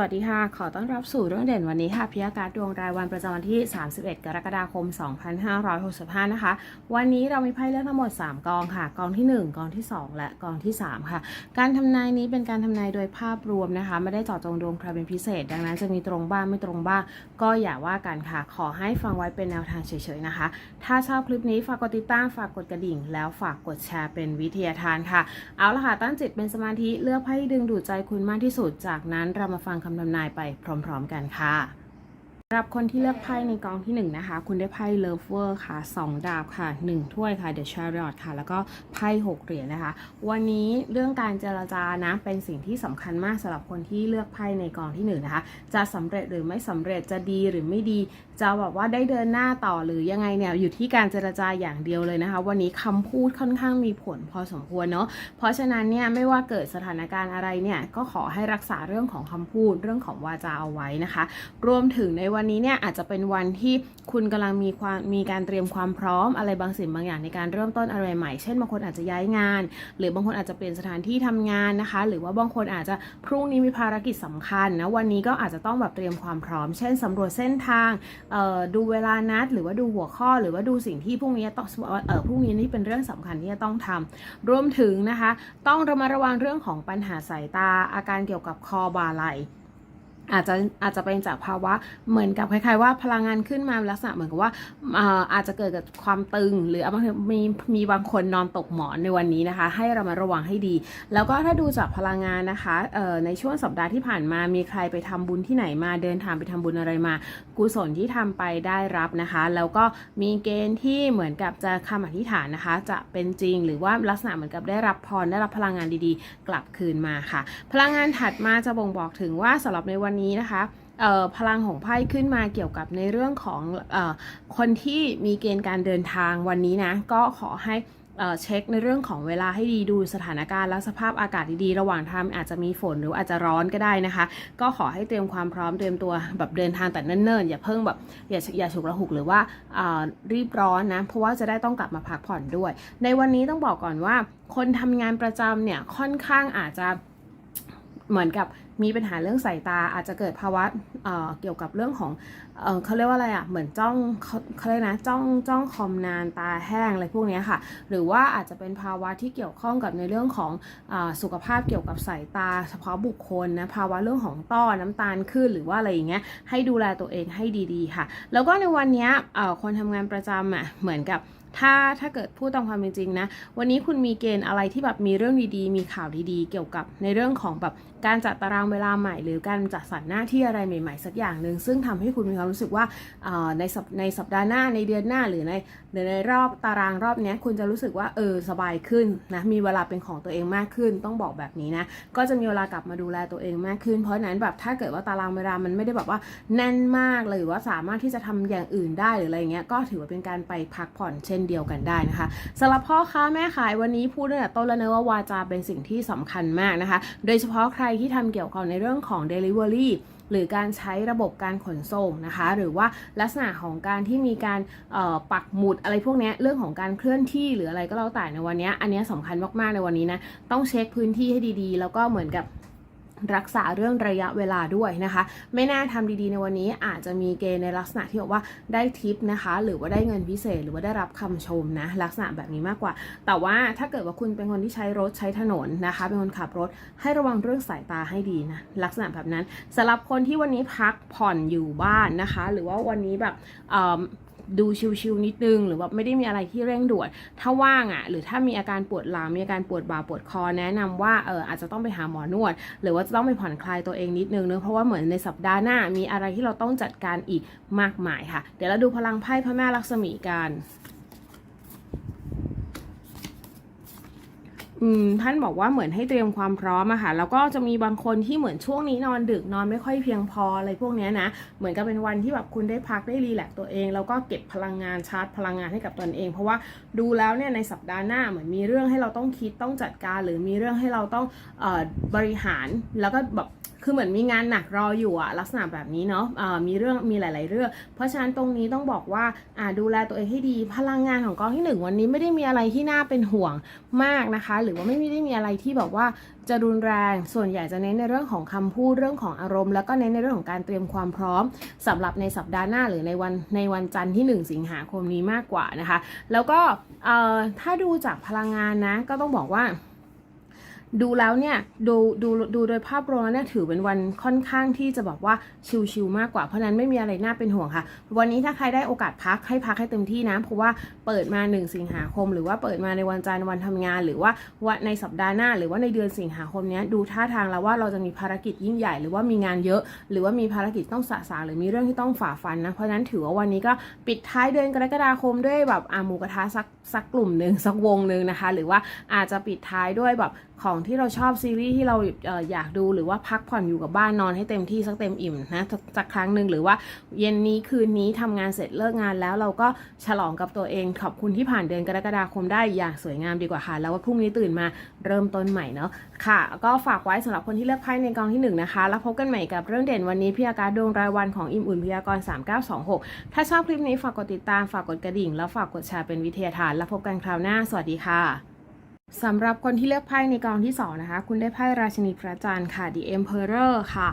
วัสดีค่ะ ขอต้อนรับสู่เรื่องเด่นวันนี้ค่ะพิยาการดวงรายวันประจำวันที่ 31 กรกฎาคม 2565 นะคะ วันนี้เรามีไพ่เลือกทั้งหมด 3 กองค่ะ กองที่ 1 กองที่ 2 และกองที่ 3 ค่ะ การทำนายนี้เป็นการทำนายโดยภาพรวมนะคะ ไม่ได้เจาะจงดวงใครเป็นพิเศษ ดังนั้นจะมีตรงบ้างไม่ตรงบ้าง ก็อย่าว่ากันค่ะ ขอให้ฟังไว้เป็นแนวทางเฉยๆนะคะ ถ้าชอบคลิปนี้ฝากกดติดตามฝากกดกระดิ่ง แล้วฝากกดแชร์เป็นวิทยาทานค่ะ เอาละค่ะตั้งจิตเป็นสมาธิเลือกไพ่ดึงดูดใจคุณมากที่สุด จากนั้นเรามาฟังคำทำนายไปพร้อม ๆ กันค่ะ สำหรับคนที่เลือกไพ่ในกองที่1นะคะ คุณได้ไพ่ Lover ค่ะ 2 ดาบค่ะ 1 ถ้วยค่ะ The Chariot ค่ะ แล้วก็ไพ่6เหรียญนะคะ วันนี้เรื่องการเจรจานะเป็นสิ่งที่สำคัญมากสำหรับคนที่เลือกไพ่ในกองที่1นะคะ จะสำเร็จหรือไม่สำเร็จจะดีหรือไม่ดี จะแบบว่าได้เดินหน้าต่อหรือยังไงเนี่ยอยู่ที่การเจรจาอย่างเดียวเลยนะคะ วันนี้คำพูดค่อนข้างมีผลพอสมควรเนาะเพราะฉะนั้นเนี่ยไม่ว่าเกิดสถานการณ์อะไรเนี่ยก็ขอให้รักษาเรื่องของคำพูดเรื่องของวาจาเอาไว้นะคะ รวมถึงในวันนี้เนี่ยอาจจะเป็นวันที่คุณกำลังมีความมีการเตรียมความพร้อมอะไรบางสิ่งบางอย่างในการเริ่มต้นอะไรใหม่ เช่นบางคนอาจจะย้ายงาน หรือบางคนอาจจะเปลี่ยนสถานที่ทำงานนะคะ หรือว่าบางคนอาจจะพรุ่งนี้มีภารกิจสำคัญนะวันนี้ก็อาจจะต้องแบบเตรียมความพร้อม เช่นสำรวจเส้นทางดูเวลานัด หรือว่าดูหัวข้อ หรือว่าดูสิ่งที่พรุ่งนี้ต้องเออพรุ่งนี้นี่เป็นเรื่องสำคัญที่จะต้องทำรวมถึงนะคะ ต้องระมัดระวังเรื่องของปัญหาสายตาอาการเกี่ยวกับคอบ่าไหล่ อาจจะอาจจะเป็นจากภาวะเหมือนกับคล้ายๆ ว่าพลังงานขึ้นมาลักษณะเหมือนกับว่าเอ่อาจจะเกิดกับความตึง หรืออาจจะมีมีบางคนนอนตกหมอนในวันนี้นะคะ ให้เรามาระวังให้ดี แล้วก็ถ้าดูจากพลังงานนะคะในช่วงสัปดาห์ที่ผ่านมามีใครไปทำบุญที่ไหนมาเดินทางไปทำบุญอะไรมา กุศลที่ทำไปได้รับนะคะ แล้วก็มีเกณฑ์ที่เหมือนกับจะคำอธิษฐานนะคะ จะเป็นจริงหรือว่าลักษณะเหมือนกับได้รับพรได้รับพลังงานดีๆ กลับคืนมาค่ะ พลังงานถัดมาจะบ่งบอกถึงว่าสำหรับในวันนี้นะคะพลังของไพ่ขึ้นมาเกี่ยวกับในเรื่องของอคนที่มีเกณฑ์การเดินทางวันนี้นะ ก็ขอให้เช็คในเรื่องของเวลาให้ดีดูสถานการณ์และสภาพอากาศดีๆ ระหว่างทางอาจจะมีฝนหรืออาจจะร้อนก็ได้นะคะ ก็ขอให้เตรียมความพร้อมเตรียมตัวแบบเดินทางแต่เนิ่นๆ อย่าเพิ่งแบบอย่าอย่าฉุกระหุกหรือว่าอ่ารีบร้อนนะ เพราะว่าจะได้ต้องกลับมาพักผ่อนด้วย ในวันนี้ต้องบอกก่อนว่า คนทำงานประจำเนี่ยค่อนข้างอาจจะเหมือนกับ มีปัญหาเรื่องสายตาอาจจะเกิดภาวะเเกี่ยวกับเรื่องของเอเขาเรียกว่าอะไรอะ่ะเหมือนจ้องเขาเรียกนะจ้องจ้องคอมนานตาแห้งอะไรพวกนี้ค่ะ หรือว่าอาจจะเป็นภาวะที่เกี่ยวข้องกับในเรื่องของอสุขภาพเกี่ยวกับสายตา เฉพาะบุคคลนะภาวะเรื่องของต้อน้ำตาลขึ้นหรือว่าอะไรอย่างเงี้ยให้ดูแลตัวเองให้ดีๆค่ะ แล้วก็ในวันนี้คนทำงานประจำอะเหมือนกับ ถ้าถ้าเกิดพูดตามความเป็นจริงนะ วันนี้คุณมีเกณฑ์อะไรที่แบบมีเรื่องดีๆ มีข่าวดีๆ เกี่ยวกับในเรื่องของแบบการจัดตารางเวลาใหม่ หรือการจัดสรรหน้าที่อะไรใหม่ ๆ สักอย่างหนึ่งซึ่งทำให้คุณมีความรู้สึกว่าในสัปในสัปดาห์หน้าในเดือนหน้าหรือใน ในรอบตารางรอบนี้คุณจะรู้สึกว่าเออสบายขึ้นนะมีเวลาเป็นของตัวเองมากขึ้น ต้องบอกแบบนี้นะก็จะมีเวลากลับมาดูแลตัวเองมากขึ้น เพราะนั้นแบบถ้าเกิดว่าตารางเวลามันไม่ได้แบบว่าแน่นมากเลยหรือว่าสามารถที่จะทำอย่างอื่นได้หรืออะไรเงี้ยก็ถือว่าเป็นการไปพักผ่อนเช่นเดียวกันได้นะคะสำหรับพ่อค้าแม่ขายวันนี้พูดตั้งแต่ต้นแล้วนะว่าวาจาเป็นสิ่งที่สำคัญมากนะคะ โดยเฉพาะใครที่ทำเกี่ยวกับในเรื่องของ Delivery หรือการใช้ระบบการขนส่งนะคะ หรือว่าลักษณะของการที่มีการปักหมุดอะไรพวกเนี้ยเรื่องของการเคลื่อนที่หรืออะไรก็แล้วแต่ในวันนี้ อันเนี้ยสำคัญมากๆในวันนี้นะต้องเช็คพื้นที่ให้ดีๆ แล้วก็เหมือนกับ รักษาเรื่องระยะเวลาด้วยนะคะ ไม่น่าทำดีๆในวันนี้อาจจะมีเกณฑ์ในลักษณะที่บอกว่าได้ทิปนะคะ หรือว่าได้เงินพิเศษ หรือว่าได้รับคำชมนะลักษณะแบบนี้มากกว่า แต่ว่าถ้าเกิดว่าคุณเป็นคนที่ใช้รถใช้ถนนนะคะ เป็นคนขับรถให้ระวังเรื่องสายตาให้ดีนะลักษณะแบบนั้นสำหรับคนที่วันนี้พักผ่อนอยู่บ้านนะคะ หรือว่าวันนี้แบบ ดูชิวๆนิดนึง หรือว่าไม่ได้มีอะไรที่เร่งด่วน ถ้าว่างอะ หรือถ้ามีอาการปวดหลังมีอาการปวดบ่าปวดคอแนะนำว่าเอออาจจะต้องไปหาหมอนวด หรือว่าจะต้องไปผ่อนคลายตัวเองนิดนึงเนอะเพราะว่าเหมือนในสัปดาห์หน้ามีอะไรที่เราต้องจัดการอีกมากมายค่ะ เดี๋ยวเราดูพลังไพ่พระแม่ลักษมีกัน อืม ท่านบอกว่าเหมือนให้เตรียมความพร้อมอะค่ะแล้วก็จะมีบางคนที่เหมือนช่วงนี้นอนดึกนอนไม่ค่อยเพียงพออะไรพวกเนี้ยนะเหมือนกับเป็นวันที่แบบคุณได้พักได้รีแลกตัวเอง แล้วก็เก็บพลังงานชาร์จพลังงานให้กับตนเอง เพราะว่าดูแล้วเนี่ยในสัปดาห์หน้าเหมือนมีเรื่องให้เราต้องคิดต้องจัดการ หรือมีเรื่องให้เราต้องออบริหารแล้วก็แบบ คือเหมือนมีงานหนักรออยู่อะลักษณะแบบนี้เนาะะมีเรื่องมีหลาย ๆ เรื่อง เพราะฉะนั้นตรงนี้ต้องบอกว่าดูแลตัวเองให้ดีพลังงานของกองที่หนึ่งวันนี้ไม่ได้มีอะไรที่น่าเป็นห่วงมากนะคะ หรือว่าไม่ได้มีอะไรที่แบบว่าจะรุนแรง ส่วนใหญ่จะเน้นในเรื่องของคำพูดเรื่องของอารมณ์ แล้วก็เน้นในเรื่องของการเตรียมความพร้อมสำหรับในสัปดาห์หน้าหรือในวันในวันจันทร์ที่ 1 สิงหาคมนี้มากกว่านะคะ แล้วก็ถ้าดูจากพลังงานนะก็ต้องบอกว่า ดูแล้วเนี่ยดูดูดูโดยภาพรวมเนี่ยถือเป็นวันค่อนข้างที่จะบอกว่าชิลๆมากกว่าเพราะนั้นไม่มีอะไรน่าเป็นห่วงค่ะ วันนี้ถ้าใครได้โอกาสพักให้พักให้เต็มที่นะเพราะว่าเปิดมา 1 สิงหาคม หรือว่าเปิดมาในวันจันทร์วันทำงาน หรือว่าวันในสัปดาห์หน้า หรือว่าในเดือนสิงหาคมเนี้ยดูท่าทางแล้วว่าเราจะมีภารกิจยิ่งใหญ่ หรือว่ามีงานเยอะ หรือว่ามีภารกิจต้องสะสางหรือมีเรื่องที่ต้องฝ่าฟันนะเพราะฉะนั้นถือว่าวันนี้ก็ปิดท้ายเดือนกรกฎาคมด้วยแบบอาหมูกระทะสักสักกลุ่มหนึ่งสักวงหนึ่งนะคะ หรือว่าอาจจะปิดท้ายด้วยแบบของที่เราชอบซีรีส์ที่เราเอออยากดูหรือว่าพักผ่อนอยู่กับบ้านนอนให้เต็มที่สักเต็มอิ่มนะสักครั้งหนึ่งหรือว่าเย็นนี้คืนนี้ทำงานเสร็จเลิกงานแล้วเราก็ฉลองกับตัวเอง ขอบคุณที่ผ่านเดือนกรกฎาคมได้อย่างสวยงามดีกว่าค่ะ แล้วว่าพรุ่งนี้ตื่นมาเริ่มต้นใหม่เนาะค่ะ ก็ฝากไว้สำหรับคนที่เลือกไพ่ในกองที่หนึ่งนะคะ แล้วพบกันใหม่กับเรื่องเด่นวันนี้พยากรดวงรายวันของอิมอุ่นพยากร3926 ถ้าชอบคลิปนี้ฝากกดติดตามฝากกดกระดิ่ง แล้วฝากกดแชร์เป็นวิทยาทาน แล้วพบกันคราวหน้าสวัสดีค่ะ สำหรับคนที่เลือกไพ่ในกองที่ 2 นะคะ คุณได้ไพ่ราชินีพระจันทร์ค่ะ The Emperor ค่ะ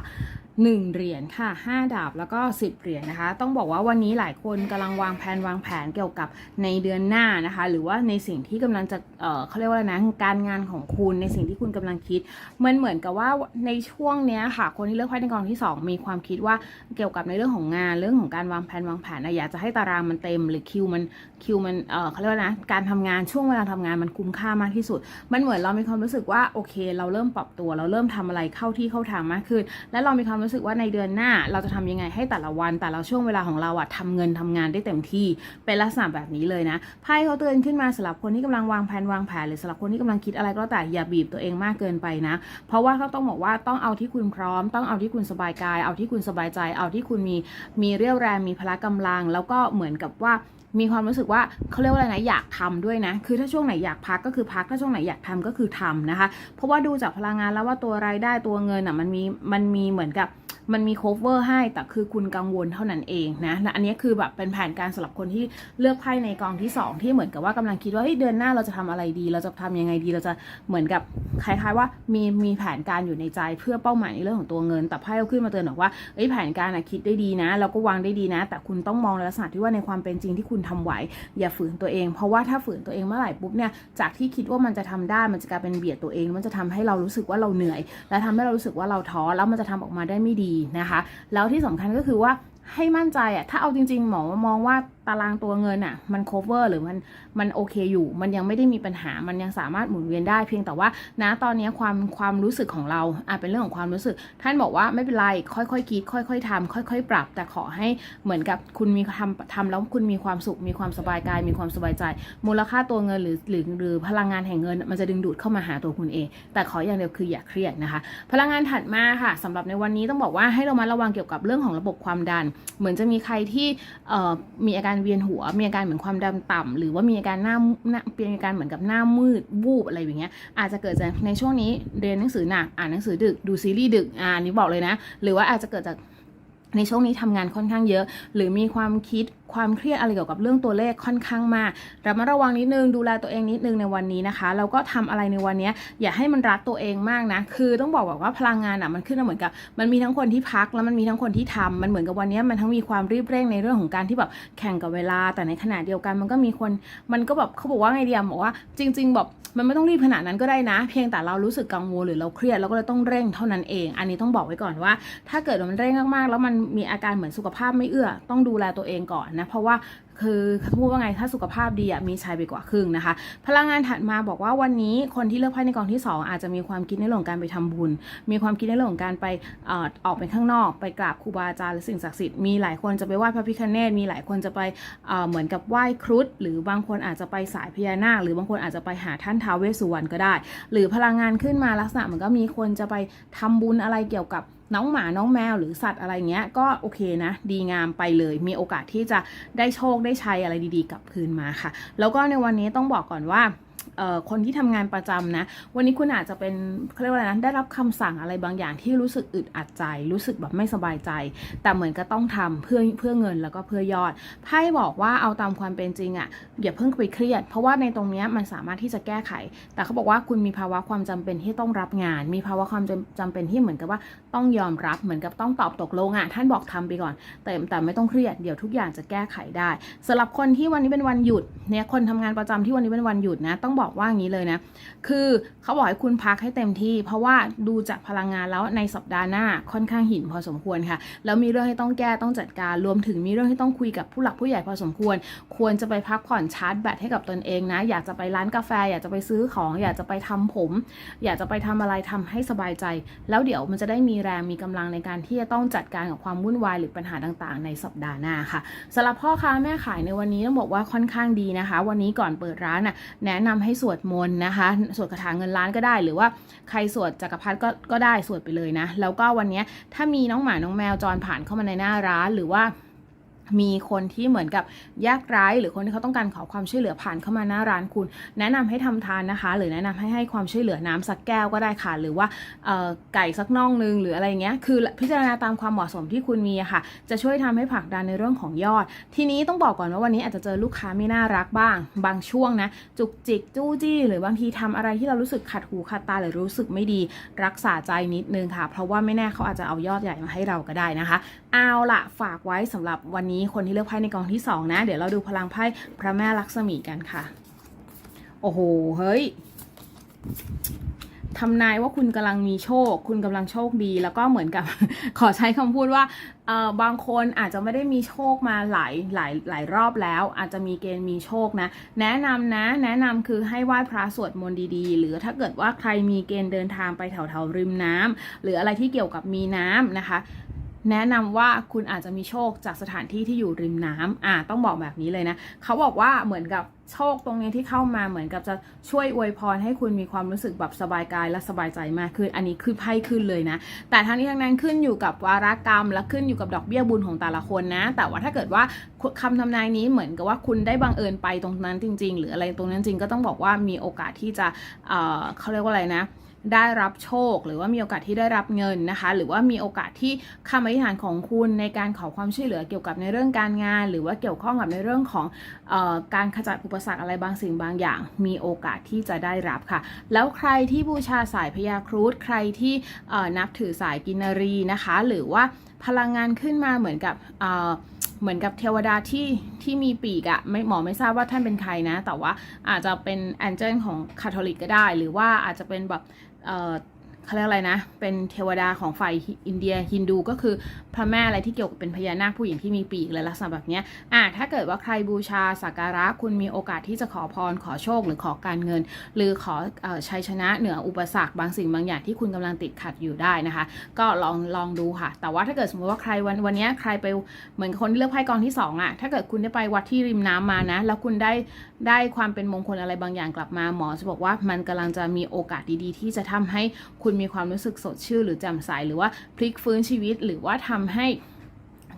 1 เหรียญค่ะ 5 ดาบแล้วก็ 10 เหรียญนะคะ ต้องบอกว่าวันนี้หลายคนกำลังวางแผนวางแผนเกี่ยวกับในเดือนหน้านะคะ หรือว่าในสิ่งที่กำลังจะเออเขาเรียกว่าอะไรนะการงานของคุณในสิ่งที่คุณกำลังคิด มันเหมือนกับว่าในช่วงเนี้ยค่ะ คนที่เลือกไพ่ในกองที่ 2 มีความคิดว่าเกี่ยวกับในเรื่องของงานเรื่องของการวางแผนวางแผนนะอยากจะให้ตารางมันเต็ม หรือคิวมันคิวมันเออเขาเรียกว่านะการทำงานช่วงเวลาทำงานมันคุ้มค่ามากที่สุด มันเหมือนเรามีความรู้สึกว่าโอเค เราเริ่มปรับตัว เราเริ่มทำอะไรเข้าที่เข้าทางมากขึ้น และเรามีความรู้สึกว่าในเดือนหน้า เราจะทำยังไงให้แต่ละวัน แต่ละช่วงเวลาของเราอะทำเงินทำงานได้เต็มที่เป็นลักษณะแบบนี้เลยนะไพ่เขาเตือนขึ้นมาสำหรับคนที่กำลังวางแผนวางแผนหรือสำหรับคนที่กำลังคิดอะไรก็แต่อย่าบีบตัวเองมากเกินไปนะ เพราะว่าเขาต้องบอกว่าต้องเอาที่คุณพร้อม ต้องเอาที่คุณสบายกาย เอาที่คุณสบายใจ เอาที่คุณมีมีเรี่ยวแรงมีพละกำลัง แล้วก็เหมือนกับว่ามีความรู้สึกว่าเขาเรียกว่าอะไรนะอยากทำด้วยนะ คือถ้าช่วงไหนอยากพักก็คือพักถ้าช่วงไหนอยากทำก็คือทำนะคะ เพราะว่าดูจากพลังงานแล้วว่าตัวรายได้ตัวเงินอะมันมีมันมีเหมือนกับ มันมี cover ให้แต่คือคุณกังวลเท่านั้นเองนะและอันนี้คือแบบเป็นแผนการสำหรับคนที่เลือกไพ่ในกองที่ 2 ที่เหมือนกับว่ากำลังคิดว่าเฮ้ยเดือนหน้าเราจะทำอะไรดี เราจะทำยังไงดีเราจะเหมือนกับคล้ายๆว่ามีมีแผนการอยู่ในใจเพื่อเป้าหมายในเรื่องของตัวเงิน แต่ไพ่ก็ขึ้นมาเตือนบอกว่าเอ้ยแผนการอะคิดได้ดีนะเราก็วางได้ดีนะ แต่คุณต้องมองในลักษณะที่ว่าในความเป็นจริงที่คุณทำไหวอย่าฝืนตัวเอง เพราะว่าถ้าฝืนตัวเองเมื่อไหร่ปุ๊บเนี่ยจากที่คิดว่ามันจะทำได้มันจะกลายเป็นเบียดตัวเอง มันจะทำให้เรารู้สึกว่าเราเหนื่อย และทำให้เรารู้สึกว่าเราท้อแล้วมันจะทำออกมาได้ไม่ดีนะคะ แล้วที่สำคัญก็คือว่าให้มั่นใจอะถ้าเอาจริง ๆ หมอมองว่าตารางตัวเงินอะมัน cover หรือมันมันโอเคอยู่ มันยังไม่ได้มีปัญหามันยังสามารถหมุนเวียนได้เพียงแต่ว่านะตอนนี้ความความรู้สึกของเราอะเป็นเรื่องของความรู้สึก ท่านบอกว่าไม่เป็นไรค่อยๆคิด ค่อย ๆทำค่อย ๆ ปรับ แต่ขอให้เหมือนกับคุณมีทำทำแล้วคุณมีความสุข มีความสบายกาย มีความสบายใจ มูลค่าตัวเงินหรือหรือหรือพลังงานแห่งเงิน มันจะดึงดูดเข้ามาหาตัวคุณเอง แต่ขออย่างเดียวคืออย่าเครียดนะคะ พลังงานถัดมาค่ะสำหรับในวันนี้ต้องบอกว่าให้เรามาระวังเกี่ยวกับเรื่องของระบบความดัน เหมือนจะมีใครที่เอ่อมีอาการเวียนหัว มีอาการเหมือนความดันต่ำหรือว่ามีอาการหน้าหน้าเป็นอาการเหมือนกับหน้ามืดวูบอะไรอย่างเงี้ย อาจจะเกิดจากในช่วงนี้เรียนหนังสือหนัก อ่านหนังสือดึก ดูซีรีส์ดึก อ่านนี้บอกเลยนะ หรือว่าอาจจะเกิดจากในช่วงนี้ทำงานค่อนข้างเยอะ หรือมีความคิดความเครียดอะไรเกี่ยวกับเรื่องตัวเลขค่อนข้างมากระมัดระวังนิดนึงดูแลตัวเองนิดนึงในวันนี้นะคะแล้วก็ทำอะไรในวันนี้อย่าให้มันรัดตัวเองมากนะ คือต้องบอกแบบว่าพลังงานอะมันขึ้นมาเหมือนกับ มันมีทั้งคนที่พักแล้วมันมีทั้งคนที่ทำมันเหมือนกับวันนี้มันทั้งมีความรีบเร่งในเรื่องของการที่แบบแข่งกับเวลา แต่ในขณะเดียวกันมันก็มีคน มันก็แบบเขาบอกว่าไงเดียมบอกว่าจริง ๆ แบบมันไม่ต้องรีบขนาดนั้นก็ได้นะ เพียงแต่เรารู้สึกกังวลหรือเราเครียดเราก็เลยต้องเร่งเท่านั้นเอง อันนี้ต้องบอกไว้ก่อนว่า ถ้าเกิดมันเร่งมากๆ แล้วมันมีอาการเหมือนสุขภาพไม่เอื้อ ต้องดูแลตัวเองก่อนนะเพราะว่าคือพูดว่าไงถ้าสุขภาพดีอะมีชัยไปกว่าครึ่งนะคะ พลังงานถัดมาบอกว่าวันนี้คนที่เลือกไพ่ในกองที่ 2 อาจจะมีความคิดในเรื่องของการไปทำบุญ มีความคิดในเรื่องของการไปออกไปข้างนอก ไปกราบครูบาอาจารย์หรือสิ่งศักดิ์สิทธิ์มีหลายคนจะไปไหว้พระพิฆเนศมีหลายคนจะไปเหมือนกับไหว้ครุฑหรือบางคนอาจจะไปสายพญานาคหรือบางคนอาจจะไปหาท่านท้าวเวสสุวรรณก็ได้ หรือพลังงานขึ้นมาลักษณะเหมือนก็มีคนจะไปทำบุญอะไรเกี่ยวกับ น้องหมาน้องแมวหรือสัตว์อะไรเงี้ย ก็โอเคนะ ดีงามไปเลย มีโอกาสที่จะได้โชคได้ชัยอะไรดีๆกลับคืนมาค่ะ แล้วก็ในวันนี้ต้องบอกก่อนว่า คนที่ทำงานประจำนะ วันนี้คุณอาจจะเป็นเขาเรียกว่าอะไรนะได้รับคำสั่งอะไรบางอย่างที่รู้สึกอึดอัดใจ รู้สึกแบบไม่สบายใจ แต่เหมือนก็ต้องทำเพื่อเพื่อเงินแล้วก็เพื่อยอดไพ่บอกว่าเอาตามความเป็นจริงอะ่ะอย่าเพิ่งไปเครียด เพราะว่าในตรงนี้มันสามารถที่จะแก้ไข แต่เขาบอกว่าคุณมีภาวะความจำเป็นที่ต้องรับงาน มีภาวะความจำจำเป็นที่เหมือนกับว่าต้องยอมรับเหมือนกับต้องตอบตกลงอะ่ะท่านบอกทำไปก่อน แต่แต่ไม่ต้องเครียดเดี๋ยวทุกอย่างจะแก้ไขได้สำหรับคนที่วันนี้เป็นวันหยุดเนี่ยคนทำงานประจำที่วันนี้เป็นวันหยุดนะต้องบอกว่าอย่างนี้เลยนะ คือเขาบอกให้คุณพักให้เต็มที่ เพราะว่าดูจากพลังงานแล้วในสัปดาห์หน้าค่อนข้างหินพอสมควรค่ะ แล้วมีเรื่องให้ต้องแก้ต้องจัดการ รวมถึงมีเรื่องให้ต้องคุยกับผู้หลักผู้ใหญ่พอสมควร ควรจะไปพักผ่อนชาร์จแบตให้กับตนเองนะ อยากจะไปร้านกาแฟ อยากจะไปซื้อของ อยากจะไปทำผม อยากจะไปทำอะไรทำให้สบายใจ แล้วเดี๋ยวมันจะได้มีแรงมีกำลังในการที่จะต้องจัดการกับความวุ่นวายหรือปัญหาต่างๆ ในสัปดาห์หน้าค่ะสำหรับพ่อค้าแม่ขายในวันนี้ต้องบอกว่าค่อนข้างดีนะคะ วันนี้ก่อนเปิดร้านน่ะแนะนำให้สวดมนต์นะคะสวดคาถาเงินล้านก็ได้ หรือว่าใครสวดจักรพรรดิก็ก็ได้สวดไปเลยนะ แล้วก็วันนี้ถ้ามีน้องหมาน้องแมวจรผ่านเข้ามาในหน้าร้านหรือว่า มีคนที่เหมือนกับยากไร้หรือคนที่เขาต้องการขอความช่วยเหลือผ่านเข้ามาหน้าร้านคุณ แนะนำให้ทำทานนะคะ หรือแนะนำให้ให้ความช่วยเหลือน้ำสักแก้วก็ได้ค่ะ หรือว่าไก่สักน่องนึงหรืออะไรเงี้ยคือพิจารณาตามความเหมาะสมที่คุณมีค่ะ จะช่วยทำให้ผักดันในเรื่องของยอด ทีนี้ต้องบอกก่อนว่าวันนี้อาจจะเจอลูกค้าไม่น่ารักบ้าง บางช่วงนะจุกจิกจู้จี้ หรือบางทีทำอะไรที่เรารู้สึกขัดหูขัดตาหรือรู้สึกไม่ดี รักษาใจนิดนึงค่ะ เพราะว่าไม่แน่เขาอาจจะเอายอดใหญ่มาให้เราก็ได้นะคะ เอาละฝากไว้สำหรับวันนี้คนที่เลือกไพ่ในกองที่สองนะ เดี๋ยวเราดูพลังไพ่พระแม่ลักษมีกันค่ะ โอ้โห เฮ้ยทำนายว่าคุณกำลังมีโชค คุณกำลังโชคดี แล้วก็เหมือนกับ ขอใช้คำพูดว่าเออบางคนอาจจะไม่ได้มีโชคมาหลายหลายหลายรอบแล้ว อาจจะมีเกณฑ์มีโชคนะ แนะนำนะ แนะนำคือให้ไหว้พระสวดมนต์ดีๆ หรือถ้าเกิดว่าใครมีเกณฑ์เดินทางไปแถวๆริมน้ำหรืออะไรที่เกี่ยวกับมีน้ำนะคะ แนะนำว่าคุณอาจจะมีโชคจากสถานที่ที่อยู่ริมน้ำอ่าต้องบอกแบบนี้เลยนะ เขาบอกว่าเหมือนกับโชคตรงนี้ที่เข้ามาเหมือนกับจะช่วยอวยพรให้คุณมีความรู้สึกแบบสบายกายและสบายใจมากขึ้น อันนี้คือไพ่ขึ้นเลยนะ แต่ทั้งนี้ทั้งนั้นขึ้นอยู่กับวารกรรม และขึ้นอยู่กับดอกเบี้ยบุญของแต่ละคนนะ แต่ว่าถ้าเกิดว่าคำทำนายนี้เหมือนกับว่าคุณได้บังเอิญไปตรงนั้นจริง ๆ หรืออะไรตรงนั้นจริงก็ต้องบอกว่ามีโอกาสที่จะเอ่อเขาเรียกว่าอะไรนะ ได้รับโชค หรือว่ามีโอกาสที่ได้รับเงินนะคะ หรือว่ามีโอกาสที่คำอธิษฐานของคุณในการขอความช่วยเหลือเกี่ยวกับในเรื่องการงาน หรือว่าเกี่ยวข้องกับในเรื่องของออการขจัดอุปสรรคอะไรบางสิ่งบางอย่าง มีโอกาสที่จะได้รับค่ะ แล้วใครที่บูชาสายพญาครุฑใครที่นับถือสายกินรีนะคะ หรือว่าพลังงานขึ้นมาเหมือนกับเหมือนกับเทวดาที่ที่มีปีกอะไม่หมอไม่ทราบว่าท่านเป็นใครนะ แต่ว่าอาจจะเป็นแองเจิลของคาทอลิกก็ได้ หรือว่าอาจจะเป็นแบบ เออ เขาเรียกอะไรนะ เป็นเทวดาของฝ่ายอินเดียฮินดูก็คือพระแม่อะไรที่เกี่ยวกับเป็นพญานาคผู้หญิงที่มีปีกเลยลักษณะแบบนี้อะถ้าเกิดว่าใครบูชาสักการะคุณมีโอกาสที่จะขอพรขอโชคหรือขอการเงิน หรือขออชัยชนะเหนืออุปสรรคบางสิ่งบางอย่างที่คุณกำลังติดขัดอยู่ได้นะคะ ก็ลองลองดูค่ะ แต่ว่าถ้าเกิดสมมติว่าใครวันวันนี้ใครไปเหมือนคนที่เลือกไพ่กองที่สองอะถ้าเกิดคุณได้ไปวัดที่ริมน้ำมานะ แล้วคุณได้ได้ความเป็นมงคลอะไรบางอย่างกลับมาหมอจะบอกว่ามันกำลังจะมีโอกาสดีๆ ที่จะทำให้คุณมีความรู้สึกสดชื่นหรือแจ่มใสหรือว่าพลิกฟื้นชีวิตหรือว่าทำให้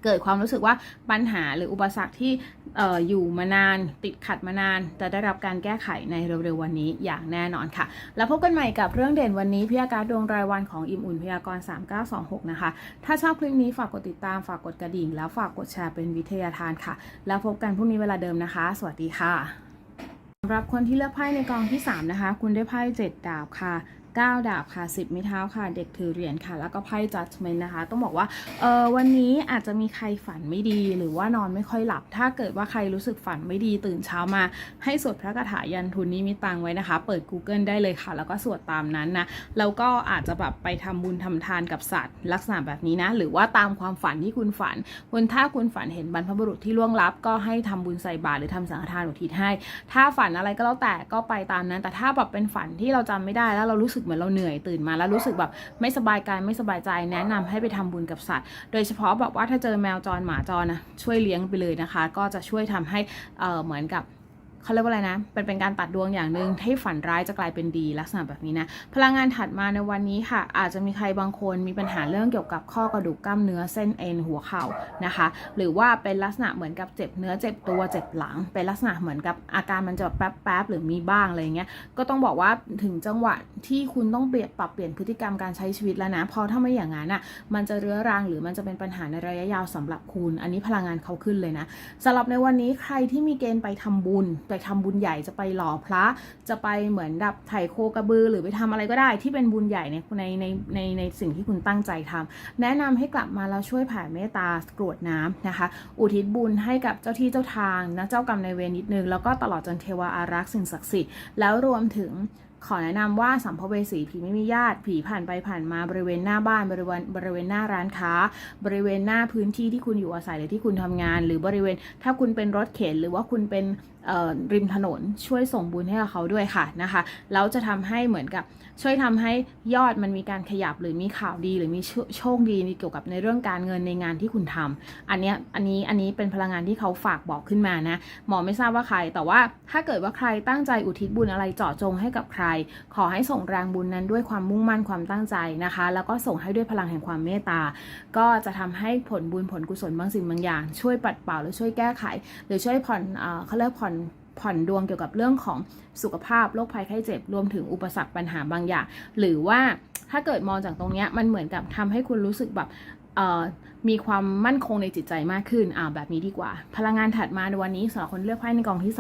เกิดความรู้สึกว่าปัญหาหรืออุปสรรคที่อ่ออยู่มานานติดขัดมานาน จะได้รับการแก้ไขในเร็วๆวันนี้อย่างแน่นอนค่ะ แล้วพบกันใหม่กับเรื่องเด่นวันนี้พยากรณ์ดวงรายวันของอิมอุ่นพยากรณ์3926 นะคะ ถ้าชอบคลิปนี้ฝากกดติดตามฝากกดกระดิ่ง แล้วฝากกดแชร์เป็นวิทยาทานค่ะ แล้วพบกันพรุ่งนี้เวลาเดิมนะคะ สวัสดีค่ะสำหรับคนที่เลือกไพ่ในกองที่ 3 นะคะ คุณได้ไพ่7ดาบค่ะ 9 ดาบค่ะ 10ไม้เท้าค่ะ เด็กถือเหรียญค่ะ แล้วก็ไพ่ judgment นะคะ ต้องบอกว่าเออวันนี้อาจจะมีใครฝันไม่ดีหรือว่านอนไม่ค่อยหลับ ถ้าเกิดว่าใครรู้สึกฝันไม่ดีตื่นเช้ามา ให้สวดพระคาถายันทุนนี้มีตังไว้นะคะ เปิด Google ได้เลยค่ะ แล้วก็สวดตามนั้นนะแล้วก็อาจจะแบบไปทำบุญทำทานกับสัตว์ ลักษณะแบบนี้นะหรือว่าตามความฝันที่คุณฝันคุณถ้าคุณฝันเห็นบรรพบุรุษที่ล่วงลับ ก็ให้ทำบุญใส่บาตรหรือทำสังฆทานอุทิศให้ ถ้าฝันอะไรก็แล้วแต่ก็ไปตามนั้น แต่ถ้าแบบเป็นฝันที่เราจำไม่ได้แล้วเรารู้สึกเหมือนเราเหนื่อยตื่นมาแล้วรู้สึกแบบไม่สบายกายไม่สบายใจแนะนำให้ไปทำบุญกับสัตว์ โดยเฉพาะแบบว่าถ้าเจอแมวจรหมาจรนะช่วยเลี้ยงไปเลยนะคะ ก็จะช่วยทำให้เเหมือนกับ เขาเรียกว่าอะไรนะเป็นเป็นการตัดดวงอย่างหนึ่งให้ฝันร้ายจะกลายเป็นดีลักษณะแบบนี้นะพลังงานถัดมาในวันนี้ค่ะ อาจจะมีใครบางคนมีปัญหาเรื่องเกี่ยวกับข้อกระดูกกล้ามเนื้อเส้นเอ็นหัวเข่านะคะ หรือว่าเป็นลักษณะเหมือนกับเจ็บเนื้อเจ็บตัวเจ็บหลัง เป็นลักษณะเหมือนกับอาการมันจะแป๊บๆหรือมีบ้างอะไรเงี้ยก็ต้องบอกว่าถึงจังหวะที่คุณต้องเปลี่ยนปรับเปลี่ยนพฤติกรรมการใช้ชีวิตแล้วนะพอถ้าไม่อย่างนั้นอะมันจะเรื้อรังหรือมันจะเป็นปัญหาในระยะยาวสำหรับคุณ อันนี้พลังงานเขาขึ้นเลยนะสำหรับในวันนี้ใครที่มีเกณฑ์ไปทำบุญไปทำบุญใหญ่จะไปหล่อพระ จะไปเหมือนดับไถ่โคกระบือ หรือไปทำอะไรก็ได้ที่เป็นบุญใหญ่ในในในในในสิ่งที่คุณตั้งใจทำแนะนำให้กลับมาแล้วช่วยแผ่เมตตากรวดน้ำนะคะ อุทิศบุญให้กับเจ้าที่เจ้าทางนะเจ้ากรรมในเวรนิดนึง แล้วก็ตลอดจนเทวาอารักษ์สิ่งศักดิ์สิทธิ์แล้วรวมถึงขอแนะนำว่าสัมภเวสีผีไม่มีญาติผีผ่านไปผ่านมาบริเวณหน้าบ้านบริเวณบริเวณหน้าร้านค้า บริเวณหน้าพื้นที่ที่คุณอยู่อาศัยหรือที่คุณทำงาน หรือบริเวณถ้าคุณเป็นรถเข็นหรือว่าคุณเป็น ริมถนนช่วยส่งบุญให้กับเขาด้วยค่ะนะคะแล้วจะทำให้เหมือนกับช่วยทำให้ยอดมันมีการขยับหรือมีข่าวดีหรือมีโชชคดีเกี่ยวกับในเรื่องการเงินในงานที่คุณทำอันนี้อันนี้อันนี้เป็นพลังงานที่เขาฝากบอกขึ้นมานะหมอไม่ทราบว่าใคร แต่ว่าถ้าเกิดว่าใครตั้งใจอุทิศบุญอะไรเจาะจงให้กับใคร ขอให้ส่งแรงบุญนั้นด้วยความมุ่งมั่นความตั้งใจนะคะ แล้วก็ส่งให้ด้วยพลังแห่งความเมตตา ก็จะทำให้ผลบุญผลกุศลบางสิ่งบางอย่าง ช่วยปัดเป่าหรือช่วยแก้ไข หรือช่วยผ่อนเอ่อเขาเรียกผ่อนผ่อนดวงเกี่ยวกับเรื่องของสุขภาพโรคภัยไข้เจ็บ รวมถึงอุปสรรคปัญหาบางอย่าง หรือว่าถ้าเกิดมองจากตรงนี้มันเหมือนกับทำให้คุณรู้สึกแบบมีความมั่นคงในจิตใจมากขึ้นอ่าแบบนี้ดีกว่า พลังงานถัดมาในวันนี้สำหรับคนเลือกไพ่ในกองที่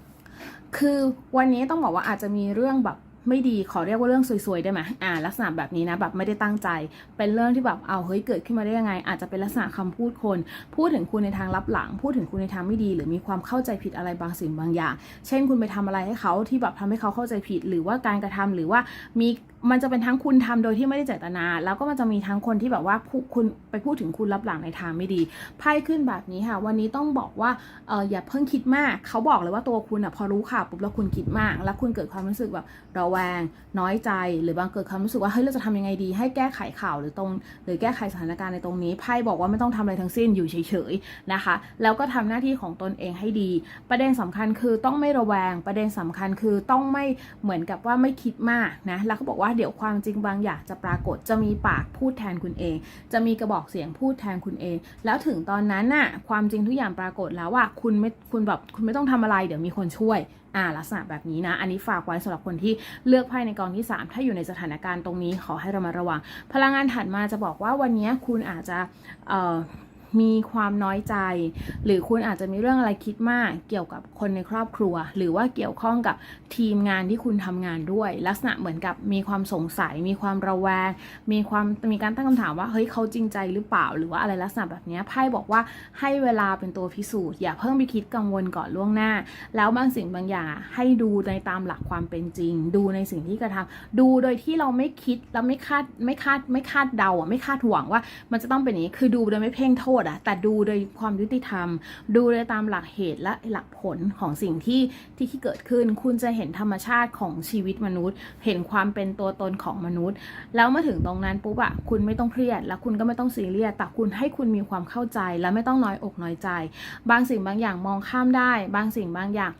3 คือวันนี้ต้องบอกว่าอาจจะมีเรื่องแบบ ไม่ดีขอเรียกว่าเรื่องซวยๆได้ไหมอ่า ลักษณะแบบนี้นะแบบไม่ได้ตั้งใจ เป็นเรื่องที่แบบเอาเฮ้ยเกิดขึ้นมาได้ยังไง อาจจะเป็นลักษณะคำพูดคน พูดถึงคุณในทางลับหลัง พูดถึงคุณในทางไม่ดี หรือมีความเข้าใจผิดอะไรบางสิ่งบางอย่าง เช่นคุณไปทำอะไรให้เขาที่แบบทำให้เขาเข้าใจผิด หรือว่าการกระทำหรือว่ามี มันจะเป็นทั้งคุณทำโดยที่ไม่ได้เจตนา แล้วก็มันจะมีทั้งคนที่แบบว่าพูคุณไปพูดถึงคุณลับหลังในทางไม่ดีไพ่ขึ้นแบบนี้ค่ะ วันนี้ต้องบอกว่าเอออย่าเพิ่งคิดมาก เขาบอกเลยว่าตัวคุณอะพอรู้ข่าวปุ๊บแล้วคุณคิดมาก แล้วคุณเกิดความรู้สึกแบบระแวง น้อยใจ หรือบางเกิดความรู้สึกว่าเฮ้ยเราจะทำยังไงดี ให้แก้ไขข่าวหรือตรง หรือแก้ไขสถานการณ์ในตรงนี้ไพ่บอกว่าไม่ต้องทำอะไรทั้งสิ้นอยู่เฉยๆนะคะ แล้วก็ทำหน้าที่ของตนเองให้ดี ประเด็นสำคัญคือต้องไม่ระแวง ประเด็นสำคัญคือต้องไม่เหมือนกับว่าไม่คิดมากนะแล้วเขาบอกว่าเดี๋ยวความจริงบางอย่างจะปรากฏจะมีปากพูดแทนคุณเอง จะมีกระบอกเสียงพูดแทนคุณเอง แล้วถึงตอนนั้นน่ะความจริงทุกอย่างปรากฏแล้วว่าคุณไม่คุณแบบคุณไม่ต้องทำอะไรเดี๋ยวมีคนช่วยอ่าลักษณะแบบนี้นะ อันนี้ฝากไว้สำหรับคนที่เลือกไพ่ในกองที่ 3 ถ้าอยู่ในสถานการณ์ตรงนี้ขอให้เรามาระวัง พลังงานถัดมาจะบอกว่าวันนี้คุณอาจจะเอ่อ มีความน้อยใจ หรือคุณอาจจะมีเรื่องอะไรคิดมาก เกี่ยวกับคนในครอบครัว หรือว่าเกี่ยวข้องกับทีมงานที่คุณทำงานด้วย ลักษณะเหมือนกับมีความสงสัย มีความระแวง มีความมีการตั้งคำถามว่าเฮ้ยเขาจริงใจหรือเปล่า หรือว่าอะไรลักษณะแบบนี้ไพ่บอกว่าให้เวลาเป็นตัวพิสูจน์อย่าเพิ่งไปคิดกังวลก่อนล่วงหน้า แล้วบางสิ่งบางอย่างให้ดูในตามหลักความเป็นจริง ดูในสิ่งที่กระทำดูโดยที่เราไม่คิดแล้วไม่คาดไม่คาดไม่คาดเดาอะไม่คาดหวังว่ามันจะต้องเป็นอย่างนี้คือดูโดยไม่เพ่งโทษอะแต่ดูโดยความยุติธรรม ดูโดยตามหลักเหตุและหลักผลของสิ่งที่ที่ที่เกิดขึ้น คุณจะเห็นธรรมชาติของชีวิตมนุษย์ เห็นความเป็นตัวตนของมนุษย์ แล้วเมื่อถึงตรงนั้นปุ๊บอะคุณไม่ต้องเครียด แล้วคุณก็ไม่ต้องซีเรียสแต่คุณให้คุณมีความเข้าใจและไม่ต้องน้อยอกน้อยใจ บางสิ่งบางอย่างมองข้ามได้ บางสิ่งบางอย่าง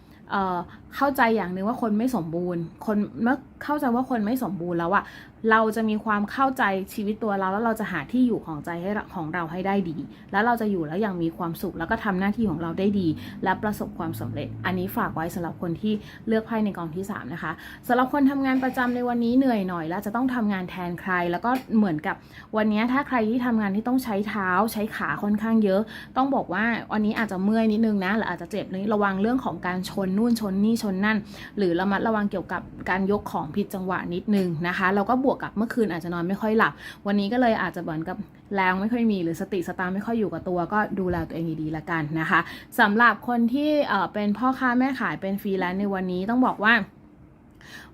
เข้าใจอย่างหนึ่งว่าคนไม่สมบูรณ์ คนเมื่อเข้าใจว่าคนไม่สมบูรณ์แล้วอะเราจะมีความเข้าใจชีวิตตัวเราแล้วเราจะหาที่อยู่ของใจให้ของเราให้ได้ดี แล้วเราจะอยู่แล้วอย่างมีความสุข แล้วก็ทำหน้าที่ของเราได้ดี และประสบความสำเร็จ อันนี้ฝากไว้สำหรับคนที่เลือกไพ่ในกองที่ 3 นะคะสำหรับคนทำงานประจำในวันนี้เหนื่อยหน่อย แล้วจะต้องทำงานแทนใคร แล้วก็เหมือนกับวันนี้ถ้าใครที่ทำงานที่ต้องใช้เท้า ใช้ขาค่อนข้างเยอะ ต้องบอกว่าวันนี้อาจจะเมื่อยนิดนึงนะหรืออาจจะเจ็บนี้ระวังเรื่องของการชนนู่นชนนี่ชนนั่น หรือระมัดระวังเกี่ยวกับการยกของผิดจังหวะนิดนึงนะคะแล้วก็บวกกับเมื่อคืนอาจจะนอนไม่ค่อยหลับ วันนี้ก็เลยอาจจะเหมือนกับแรงไม่ค่อยมีหรือสติสตางไม่ค่อยอยู่กับตัว ก็ดูแลตัวเองดีๆละกันนะคะสำหรับคนที่เป็นพ่อค้าแม่ขายเป็นฟรีแลนซ์ในวันนี้ต้องบอกว่า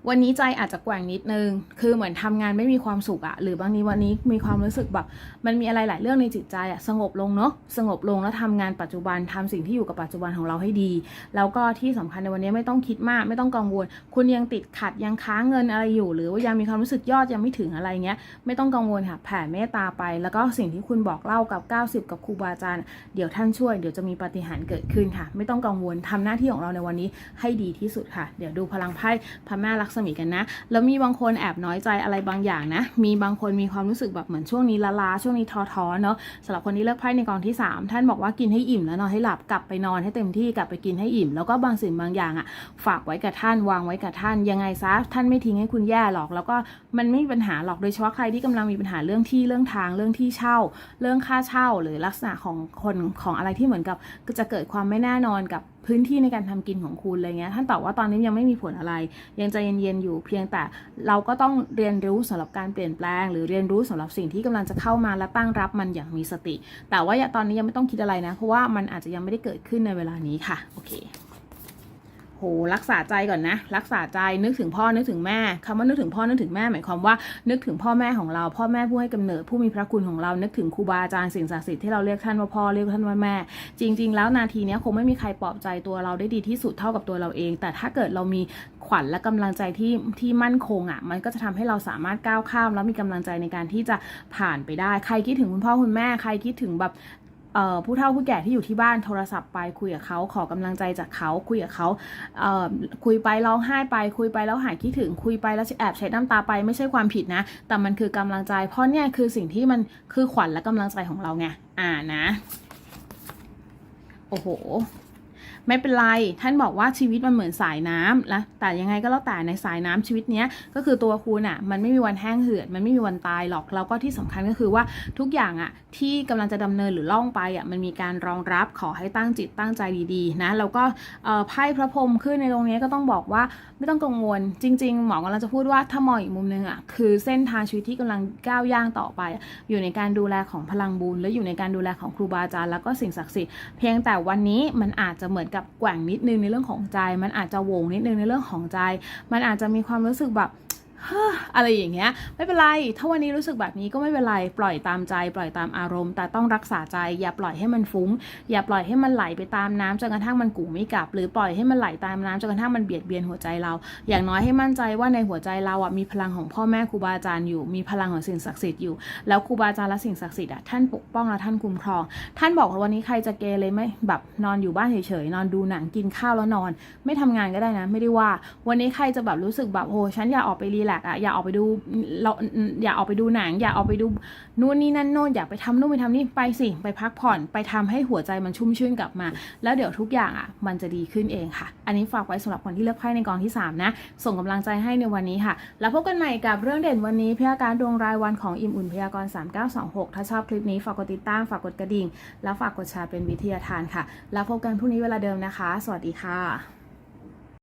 วันนี้ใจอาจจะแกว่งนิดนึง คือเหมือนทำงานไม่มีความสุขอะหรือบางทีวันนี้มีความรู้สึกแบบ มันมีอะไรหลายเรื่องในจิตใจอะสงบลงเนาะ สงบลงแล้วทำงานปัจจุบันทำสิ่งที่อยู่กับปัจจุบันของเราให้ดี แล้วก็ที่สำคัญในวันนี้ไม่ต้องคิดมาก ไม่ต้องกังวล คุณยังติดขัดยังค้างเงินอะไรอยู่ หรือว่ายังมีความรู้สึกยอดยังไม่ถึงอะไรเงี้ย ไม่ต้องกังวลค่ะ แผ่เมตตาไป แล้วก็สิ่งที่คุณบอกเล่ากับ 90 กับครูบาอาจารย์ เดี๋ยวท่านช่วย เดี๋ยวจะมีปาฏิหารย์เกิดขึ้นค่ะ ไม่ต้องกังวลทำหน้าที่ของเราในวันนี้ให้ดีที่สุดค่ะ เดี๋ยวดูพลังไพ่ระแม่ลักษมีกันนะ แล้วมีบางคนแอบน้อยใจอะไรบางอย่างนะ มีบางคนมีความรู้สึกแบบเหมือนช่วงนี้ล้าช่วงนี้ท้อๆเนาะสำหรับคนที่เลือกไพ่ในกองที่ 3 ท่านบอกว่ากินให้อิ่มแล้วนอนให้หลับกลับไปนอนให้เต็มที่กลับไปกินให้อิ่ม แล้วก็บางสิ่งบางอย่างอะฝากไว้กับท่านวางไว้กับท่านยังไงซะท่านไม่ทิ้งให้คุณแย่หรอก แล้วก็มันไม่มีปัญหาหรอกโดยเฉพาะใครที่กำลังมีปัญหาเรื่องที่เรื่องทางเรื่องที่เช่า เรื่องค่าเช่าหรือลักษณะของคนของอะไรที่เหมือนกับจะเกิดความไม่แน่นอนกับ พื้นที่ในการทำกินของคุณอะไรเงี้ยท่านตอบว่าตอนนี้ยังไม่มีผลอะไร ยังใจเย็นๆอยู่เพียงแต่เราก็ต้องเรียนรู้สำหรับการเปลี่ยนแปลง หรือเรียนรู้สำหรับสิ่งที่กำลังจะเข้ามาและตั้งรับมันอย่างมีสติ แต่ว่าตอนนี้ยังไม่ต้องคิดอะไรนะ เพราะว่ามันอาจจะยังไม่ได้เกิดขึ้นในเวลานี้ค่ะ โอเค หรักษาใจก่อนนะ รักษาใจนึกถึงพ่อนึกถึงแม่คำว่านึกถึงพ่อนึกถึงแม่หมายความว่านึกถึงพ่อแม่ของเราพ่อแม่ผู้ให้กำเนิดผู้มีพระคุณของเรานึกถึงครูบาอาจารย์สิ่งศักดิ์สิทธิ์ที่เราเรียกท่านว่าพ่อเรียกท่านว่าแม่ จริง ๆ แล้วนาทีนี้คงไม่มีใครปลอบใจตัวเราได้ดีที่สุดเท่ากับตัวเราเอง แต่ถ้าเกิดเรามีขวัญและกำลังใจที่ที่มั่นคงอะ มันก็จะทำให้เราสามารถก้าวข้าม แล้วมีกำลังใจในการที่จะผ่านไปได้ ใครคิดถึงคุณพ่อคุณแม่ใครคิดถึงแบบ ผู้เฒ่าผู้แก่ที่อยู่ที่บ้านโทรศัพท์ไปคุยกับเขาขอกำลังใจจากเขาคุยกับเขาเคุยไปร้องไห้ไป คุยไปแล้วหายคิดถึงคุยไปแล้วแอบใช้น้ำตาไปไม่ใช่ความผิดนะ แต่มันคือกำลังใจ เพราะเนี่ยคือสิ่งที่มันคือขวัญและกำลังใจของเราไงอ่านะ โอ้โห ไม่เป็นไร ท่านบอกว่าชีวิตมันเหมือนสายน้ำนะแต่ยังไงก็แล้วแต่ในสายน้ำชีวิตเนี้ยก็คือตัวคุณอะ่ะมันไม่มีวันแห้งเหือด มันไม่มีวันตายหรอกแล้วก็ที่สำคัญก็คือว่าทุกอย่างอะ่ะที่กำลังจะดำเนินหรือล่องไปอะ่ะมันมีการรองรับขอให้ตั้งจิตตั้งใจดีๆนะแล้วก็ไพ่พระพรหมขึ้นในตรงนี้ก็ต้องบอกว่าไม่ต้องกังวล จริง ๆ หมอกำลังจะพูดว่าถ้ามองอีกมุมนึงอะ่ะคือเส้นทางชีวิตที่กำลังก้าวย่างต่อไป อยู่ในการดูแลของพลังบุญและอยู่ในการดูแลของครูบาอาจารย์แล้วก็สิ่งศักดิ์สิทธิ์เพียงแต่วันนี้มันอาจจะเหมือนกับแกว่งนิดนึงในเรื่องของใจ มันอาจจะโวงนิดนึงในเรื่องของใจ มันอาจจะมีความรู้สึกแบบ อะไรอย่างเงี้ย ไม่เป็นไร ถ้าวันนี้รู้สึกแบบนี้ก็ไม่เป็นไร ปล่อยตามใจ ปล่อยตามอารมณ์ แต่ต้องรักษาใจ อย่าปล่อยให้มันฟุ้ง อย่าปล่อยให้มันไหลไปตามน้ำจนกระทั่งมันกู่ไม่กลับ หรือปล่อยให้มันไหลตามน้ำจนกระทั่งมันเบียดเบียนหัวใจเรา อย่างน้อยให้มั่นใจว่าในหัวใจเราอะมีพลังของพ่อแม่ครูบาอาจารย์อยู่ มีพลังของสิ่งศักดิ์สิทธิ์อยู่ แล้วครูบาอาจารย์และสิ่งศักดิ์สิทธิ์อะท่านปกป้องและท่านคุ้มครอง ท่านบอกว่าวันนี้ใครจะเกเรไม่แบบนอนอยู่บ้านเฉยๆ นอนดูหนังกินข้าวแล้วนอน ไม่ทำงานก็ได้นะ ไม่ได้ว่า วันนี้ใครจะแบบรู้สึกแบบโอ้ฉันอยากออกไปรีแลกอะอยากออกไปดูเราอยากออกไปดูหนัง อยากออกไปดูนู่นนี่นั่นโน่นอยากไปทำนู่นไปทำนี่ไปสิไปพักผ่อนไปทำให้หัวใจมันชุ่มชื่นกลับมา แล้วเดี๋ยวทุกอย่างอะมันจะดีขึ้นเองค่ะ อันนี้ฝากไว้สำหรับคนที่เลือกไพ่ในกองที่3นะส่งกำลังใจให้ในวันนี้ค่ะ แล้วพบกันใหม่กับเรื่องเด่นวันนี้พยากรณ์ดวงรายวันของอิมอุ่นพยากรณ์3926 ถ้าชอบคลิปนี้ฝากกดติดตามฝากกดกระดิ่ง แล้วฝากกดแชร์เป็นวิทยาทานค่ะ แล้วพบกันพรุ่งนี้เวลาเดิมนะคะ สวัสดีค่ะ